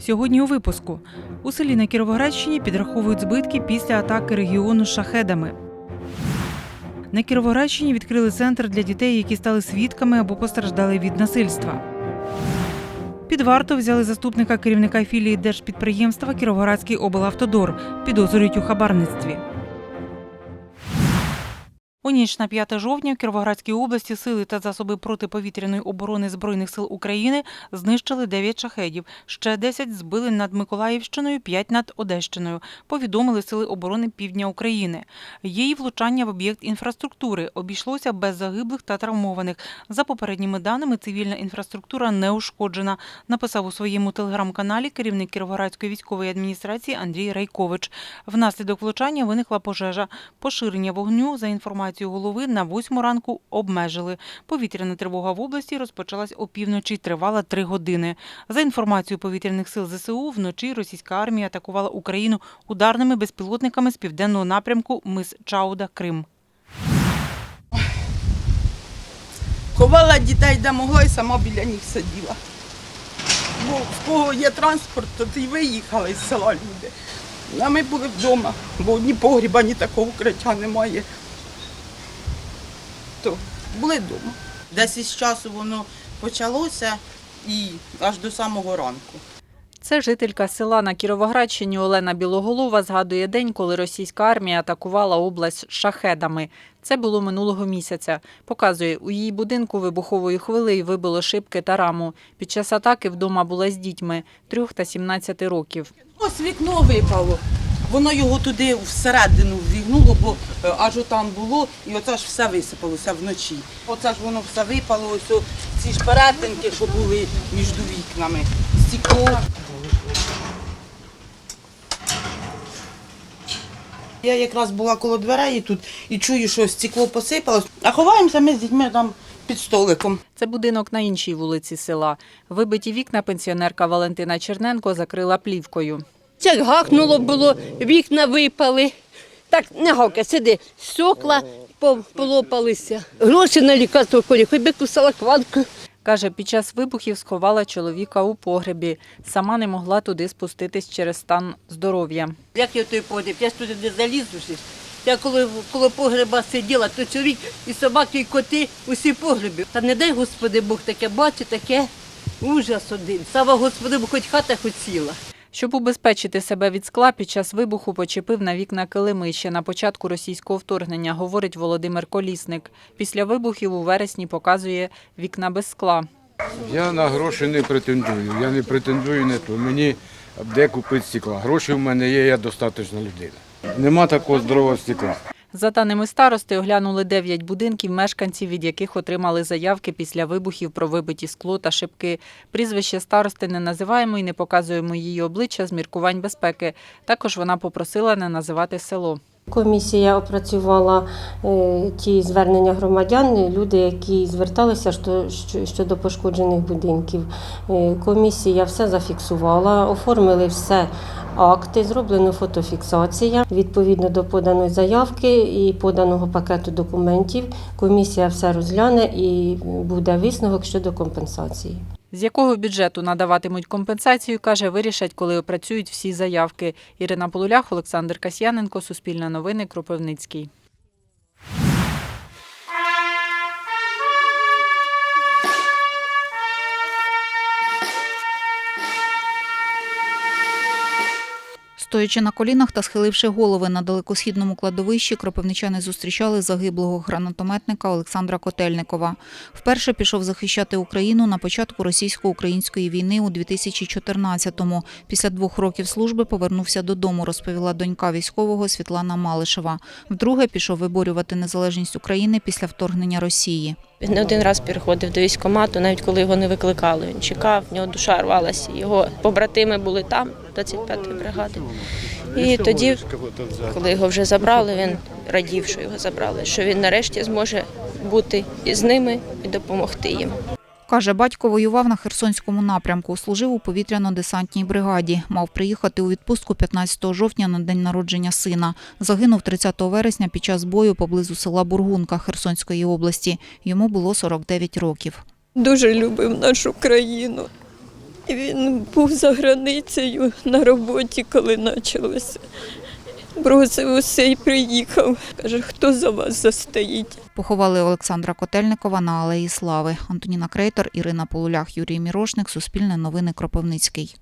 Сьогодні у випуску у селі на Кіровоградщині підраховують збитки після атаки регіону шахедами. На Кіровоградщині відкрили центр для дітей, які стали свідками або постраждали від насильства. Під варту взяли заступника керівника філії держпідприємства Кіровоградський облавтодор. Підозрюють у хабарництві. У ніч на 5 жовтня в Кіровоградській області сили та засоби протиповітряної оборони Збройних сил України знищили 9 шахедів. Ще 10 збили над Миколаївщиною, 5 над Одещиною. Повідомили сили оборони Півдня України. Й влучання в об'єкт інфраструктури. Обійшлося без загиблих та травмованих. За попередніми даними, цивільна інфраструктура не ушкоджена. Написав у своєму телеграм-каналі керівник Кіровоградської військової адміністрації Андрій Райкович. Внаслідок влучання виникла пожежа. Поширення вогню за інформацією голови на восьму ранку обмежили. Повітряна тривога в області розпочалась опівночі, тривала три години. За інформацією повітряних сил ЗСУ, вночі російська армія атакувала Україну ударними безпілотниками з південного напрямку мис Чауда, Крим. Ховала дітей, де могла, і сама біля них сиділа. Бо в кого є транспорт, то й виїхали з села люди. А ми були вдома, бо ні погріба, ні такого укриття немає. То були вдома. Десь із часу воно почалося і аж до самого ранку. Це жителька села на Кіровоградщині Олена Білоголова згадує день, коли російська армія атакувала область шахедами. Це було минулого місяця. Показує, у її будинку вибуховою хвилею вибило шибки та раму. Під час атаки вдома була з дітьми трьох та 17 років. Ось вікно випало. Воно його туди всередину ввігнуло, бо е, аж там було, і оце ж все висипалося вночі. Оце ж воно все випало, ось ці ж перетинки, що були між вікнами. Стекло. Я якраз була коло дверей тут і чую, що стекло посипалось, а ховаємося ми з дітьми там під столиком. Це будинок на іншій вулиці села. Вибиті вікна пенсіонерка Валентина Черненко закрила плівкою. Як гахнуло було, вікна випали. Так не гавка, сиди, стекла полопалися. Гроші на лікарство ходять, хоч би кусала квадку. Каже, під час вибухів сховала чоловіка у погребі. Сама не могла туди спуститись через стан здоров'я. Як я той погреб, я ж туди не залізу. Я коли коло погреба сиділа, то чоловік і собаки, і коти усі погребі. Та не дай Господи Бог таке бачить, таке ужас один. Слава Господи, бо хоч хата хоч сіла. Щоб убезпечити себе від скла, під час вибуху почепив на вікна килими ще на початку російського вторгнення, говорить Володимир Колісник. Після вибухів у вересні показує вікна без скла. Я на гроші не претендую. Я не претендую на то. Мені де купити стекла. Гроші в мене є, я достаточна людина. Нема такого здорового стекла. За даними старости, оглянули 9 будинків мешканців, від яких отримали заявки після вибухів про вибиті скло та шибки. Прізвище старости не називаємо і не показуємо її обличчя з міркувань безпеки. Також вона попросила не називати село. Комісія опрацювала е, ті звернення громадян, люди, які зверталися щодо, пошкоджених будинків. Е, Комісія все зафіксувала, оформили все акти, зроблено фотофіксація. Відповідно до поданої заявки і поданого пакету документів, комісія все розгляне і буде висновок щодо компенсації. З якого бюджету надаватимуть компенсацію, каже, вирішать, коли опрацюють всі заявки. Ірина Полулях, Олександр Касьяненко, Суспільне новини, Кропивницький. Стоячи на колінах та схиливши голови на далекосхідному кладовищі, кропивничани зустрічали загиблого гранатометника Олександра Котельникова. Вперше пішов захищати Україну на початку російсько-української війни у 2014-му. Після двох років служби повернувся додому, розповіла донька військового Світлана Малишева. Вдруге пішов виборювати незалежність України після вторгнення Росії. Він не один раз переходив до військкомату, навіть коли його не викликали. Він чекав, в нього душа рвалася. Його побратими були там, 25-ї бригади. І тоді, коли його вже забрали, він радів, що його забрали, що він нарешті зможе бути із ними і допомогти їм. Каже, батько воював на Херсонському напрямку, служив у повітряно-десантній бригаді. Мав приїхати у відпустку 15 жовтня на день народження сина. Загинув 30 вересня під час бою поблизу села Бургунка Херсонської області. Йому було 49 років. Дуже любив нашу країну. Він був за границею на роботі, коли почалося. Бросив усе і приїхав. Каже, хто за вас застоїть? Поховали Олександра Котельникова на Алеї Слави. Антоніна Крейтор, Ірина Полулях, Юрій Мірошник, Суспільне новини Кропивницький.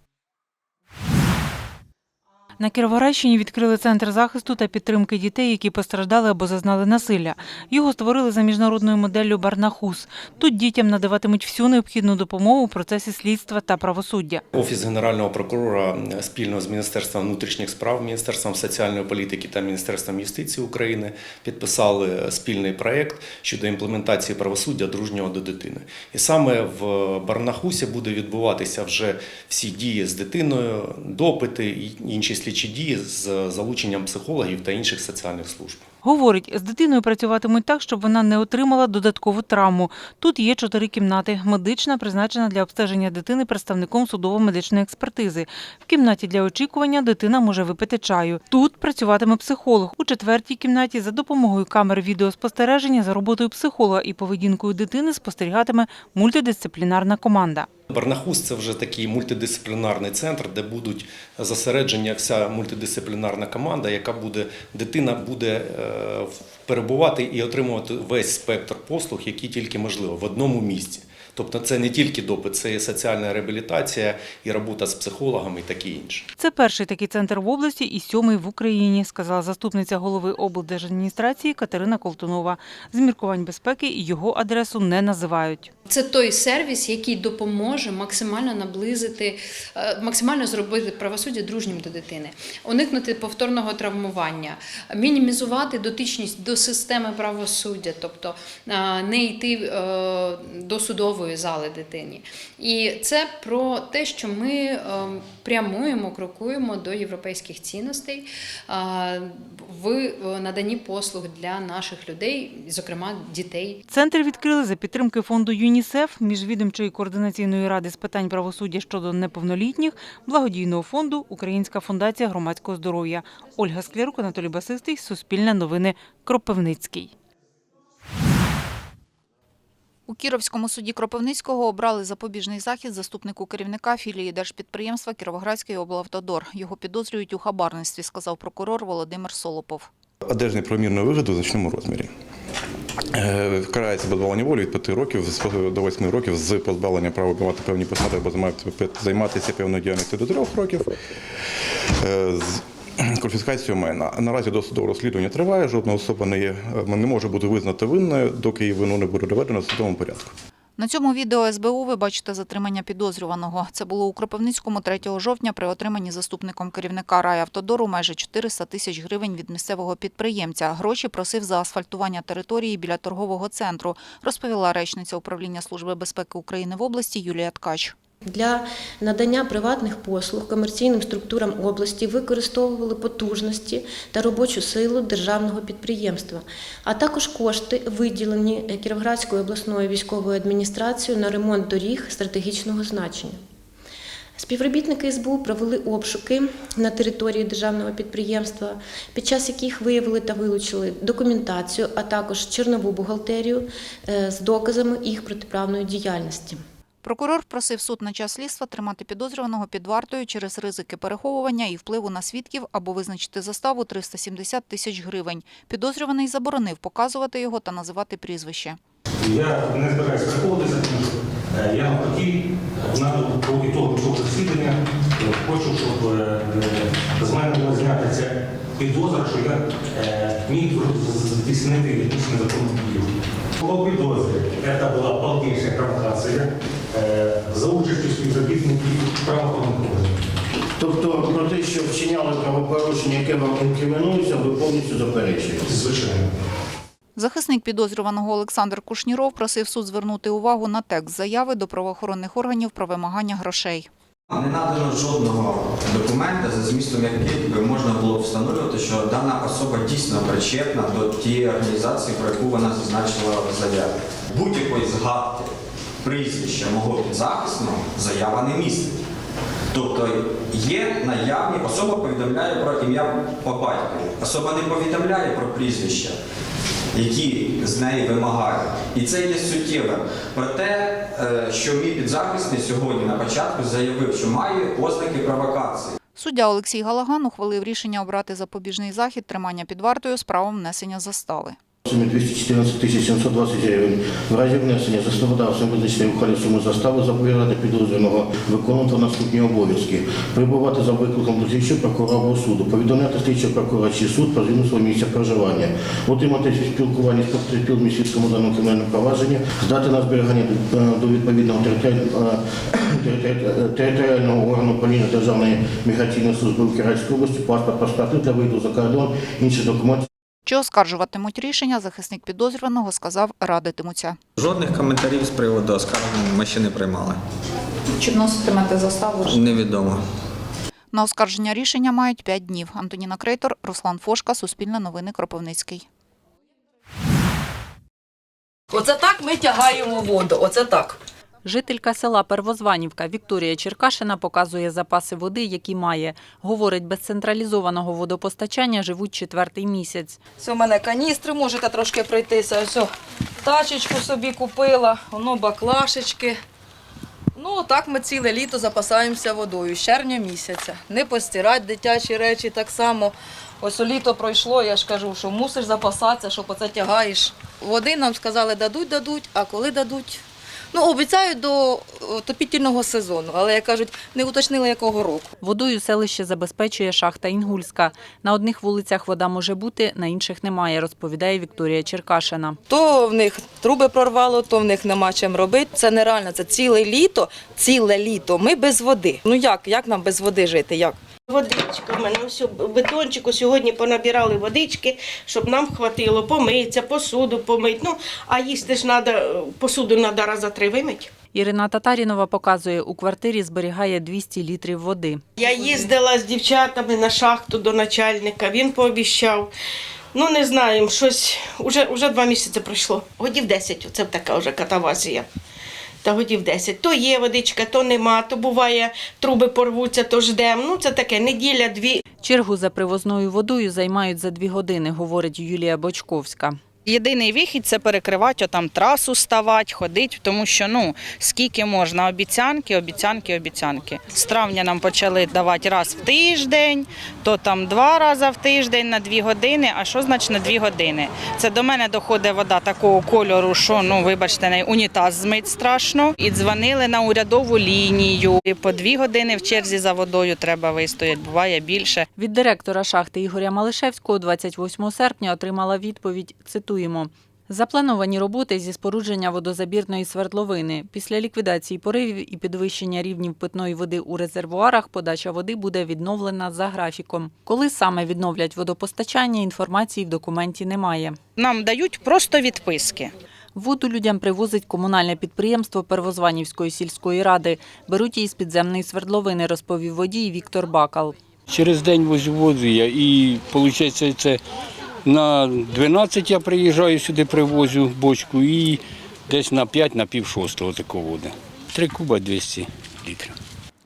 На Кіровоградщині відкрили центр захисту та підтримки дітей, які постраждали або зазнали насилля. Його створили за міжнародною моделлю Барнахус. Тут дітям надаватимуть всю необхідну допомогу у процесі слідства та правосуддя. Офіс Генерального прокурора спільно з Міністерством внутрішніх справ, Міністерством соціальної політики та Міністерством юстиції України підписали спільний проєкт щодо імплементації правосуддя дружнього до дитини. І саме в Барнахусі буде відбуватися вже всі дії з дитиною, допити і інші слідчі дії з залученням психологів та інших соціальних служб. Говорить, з дитиною працюватимуть так, щоб вона не отримала додаткову травму. Тут є чотири кімнати. Медична призначена для обстеження дитини представником судово-медичної експертизи. В кімнаті для очікування дитина може випити чаю. Тут працюватиме психолог. У четвертій кімнаті за допомогою камер відеоспостереження за роботою психолога і поведінкою дитини спостерігатиме мультидисциплінарна команда. Барнахус це вже такий мультидисциплінарний центр, де будуть зосередження вся мультидисциплінарна команда, яка буде дитина буде е, перебувати і отримувати весь спектр послуг, які тільки можливо в одному місці. Тобто це не тільки допит, це і соціальна реабілітація, і робота з психологами, і таке інше. Це перший такий центр в області і сьомий в Україні, сказала заступниця голови облдержадміністрації Катерина Колтунова. З міркувань безпеки його адресу не називають. Це той сервіс, який допоможе максимально наблизити, е, максимально зробити правосуддя дружнім до дитини, уникнути повторного травмування, мінімізувати дотичність до системи правосуддя, тобто е, не йти е, до судової зали дитині. І це про те, що ми е, прямуємо, крокуємо до європейських цінностей в наданні послуг для наших людей, зокрема дітей. Центр відкрили за підтримки фонду ЮНІСЕФ, міжвідомчої координаційної ради з питань правосуддя щодо неповнолітніх, благодійного фонду Українська фундація громадського здоров'я. Ольга Склярук, Анатолій Басистий, Суспільне новини, Кропивницький. У Кіровському суді Кропивницького обрали запобіжний захід заступнику керівника філії держпідприємства Кіровоградський облавтодор. Його підозрюють у хабарництві, сказав прокурор Володимир Солопов. Одержаний правомірної вигоди в значному розмірі. Е, Карається позбавлення волі від 5 років до 8 років з позбавлення права обіймати певні посади або займати- займатися певною діяльністю до 3 років. З майна. Наразі досудове розслідування триває, жодна особа не, є, е, не може бути визнана винною, доки її вину не буде доведено в судовому порядку. На цьому відео СБУ ви бачите затримання підозрюваного. Це було у Кропивницькому 3 жовтня при отриманні заступником керівника райавтодору майже 400 тисяч гривень від місцевого підприємця. Гроші просив за асфальтування території біля торгового центру, розповіла речниця управління Служби безпеки України в області Юлія Ткач. Для надання приватних послуг комерційним структурам області використовували потужності та робочу силу державного підприємства, а також кошти, виділені Кіровоградською обласною військовою адміністрацією на ремонт доріг стратегічного значення. Співробітники СБУ провели обшуки на території державного підприємства, під час яких виявили та вилучили документацію, а також чорнову бухгалтерію е, з доказами їх протиправної діяльності. Прокурор просив суд на час слідства тримати підозрюваного під вартою через ризики переховування і впливу на свідків або визначити заставу 370 тисяч гривень. Підозрюваний заборонив показувати його та називати прізвище. Я не збираюся переходитися, тому е, я навпаки на по ітогу цього засідання е, хочу, щоб е, е, з мене була знята ця підозра, що я е, міг здійснити якісь незаконні дії. По підозрі це була повніша провокація за участю співробітників правоохоронних органів. Тобто про те, що вчиняли правопорушення, яке вам інкримінується, ви повністю заперечуєте? Звичайно. Захисник підозрюваного Олександр Кушніров просив суд звернути увагу на текст заяви до правоохоронних органів про вимагання грошей. Не надано жодного документа, за змістом яких би можна було встановлювати, що дана особа дійсно причетна до тієї організації, про яку вона зазначила в заяві. Будь-якої згадки прізвища мого підзахисного заява не містить. Тобто є наявні, особа повідомляє про ім'я по батькові, особа не повідомляє про прізвище. Які з неї вимагають. І це є суттєвим. Проте, те, що мій підзахисний сьогодні на початку заявив, що має ознаки провокації. Суддя Олексій Галаган ухвалив рішення обрати запобіжний захід тримання під вартою з правом внесення застави. Сумі 214 тисяч 720 гривень. В разі внесення заставодавцем визначеної ухвалі суми застави зобов'язати підозрюваного виконувати наступні обов'язки. Прибувати за викликом до слідчого прокурора або суду, повідомляти слідчого прокурора чи суд про зміну свого місця проживання, отримати спілкування з потерпілим свідком даному кримінальному провадженні, здати на зберігання е, до відповідного територіального територіального- територіального органу управління Державної міграційної служби в Кіровоградській області, паспорт паспорти для виїзду за кордон, інші документи. Чи оскаржуватимуть рішення, захисник підозрюваного сказав, радитимуться. Жодних коментарів з приводу оскарження ми ще не приймали. Чи вноситимете заставу? Невідомо. На оскарження рішення мають 5 днів. Антоніна Крейтор, Руслан Фошка, Суспільне новини, Кропивницький. Оце так ми тягаємо воду. Оце так. Жителька села Первозванівка Вікторія Черкашина показує запаси води, які має. Говорить, без централізованого водопостачання живуть четвертий місяць. Це у мене каністри, можете трошки пройтися. Ось тачечку собі купила, воно баклашечки. Ну, так ми ціле літо запасаємося водою з червня місяця. Не постирати дитячі речі так само. Ось літо пройшло, я ж кажу, що мусиш запасатися, щоб оце тягаєш. Води нам сказали, дадуть, дадуть, а коли дадуть? Ну, обіцяють до отопітельного сезону, але, як кажуть, не уточнили, якого року. Водою селище забезпечує шахта Інгульська. На одних вулицях вода може бути, на інших немає, розповідає Вікторія Черкашина. То в них труби прорвало, то в них нема чим робити. Це нереально, це ціле літо, ціле літо. Ми без води. Ну як, як нам без води жити? Як? Водичка в мене ось бетончику сьогодні понабирали водички, щоб нам хватило помитися, посуду помити. Ну, а їсти ж треба, посуду треба раза три вимити. Ірина Татарінова показує, у квартирі зберігає 200 літрів води. Я їздила з дівчатами на шахту до начальника, він пообіщав. Ну, не знаємо, щось уже, уже два місяці пройшло. Годів 10, це така вже катавазія. Та годів 10. То є водичка, то нема, то буває, труби порвуться, то ждемо. Ну, це таке, неділя, дві. Чергу за привозною водою займають за дві години, говорить Юлія Бочковська. Єдиний вихід це перекривати там трасу, ставати, ходити, тому що ну скільки можна обіцянки, обіцянки, обіцянки. З травня нам почали давати раз в тиждень, то там два рази в тиждень на дві години. А що значить на дві години? Це до мене доходить вода такого кольору, що ну вибачте, не унітаз змить страшно. І дзвонили на урядову лінію. І по дві години в черзі за водою треба вистояти. Буває більше. Від директора шахти Ігоря Малишевського 28 серпня отримала відповідь, цитуємо. Заплановані роботи зі спорудження водозабірної свердловини. Після ліквідації поривів і підвищення рівнів питної води у резервуарах подача води буде відновлена за графіком. Коли саме відновлять водопостачання, інформації в документі немає. Нам дають просто відписки. Воду людям привозить комунальне підприємство Первозванівської сільської ради. Беруть її з підземної свердловини, розповів водій Віктор Бакал. Через день возю воду я і виходить це на 12 я приїжджаю сюди, привозю бочку і десь на 5 на пів шостого такого води. Три куба 200 літрів.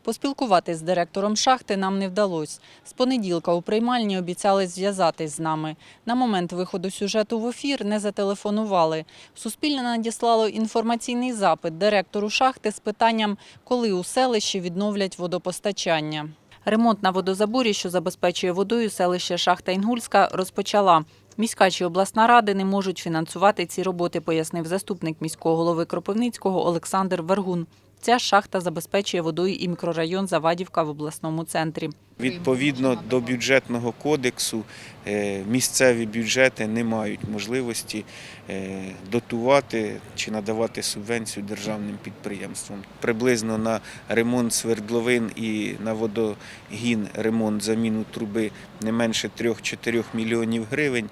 Поспілкуватись з директором шахти нам не вдалося. З понеділка у приймальні обіцяли зв'язатись з нами. На момент виходу сюжету в ефір не зателефонували. Суспільне надіслало інформаційний запит директору шахти з питанням, коли у селищі відновлять водопостачання. Ремонт на водозаборі, що забезпечує водою селище Шахта Інгульська, розпочала. Міська чи обласна ради не можуть фінансувати ці роботи, пояснив заступник міського голови Кропивницького Олександр Вергун. Ця шахта забезпечує водою і мікрорайон Завадівка в обласному центрі. Відповідно до бюджетного кодексу е, місцеві бюджети не мають можливості е, дотувати чи надавати субвенцію державним підприємствам. Приблизно на ремонт свердловин і на водогін, ремонт заміну труби не менше 3-4 мільйонів гривень.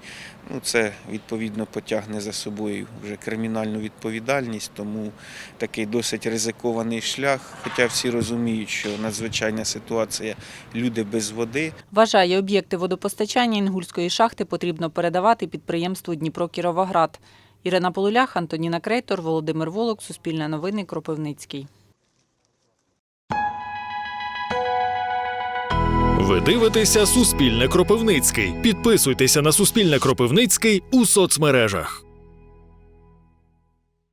Ну, це відповідно потягне за собою вже кримінальну відповідальність, тому такий досить ризикований шлях. Хоча всі розуміють, що надзвичайна ситуація, люди без води. Вважає, об'єкти водопостачання Інгульської шахти потрібно передавати підприємству Дніпро-Кіровоград. Ірина Полулях, Антоніна Крейтор, Володимир Волок, Суспільне новини, Кропивницький. Ви дивитеся Суспільне Кропивницький. Підписуйтеся на Суспільне Кропивницький у соцмережах.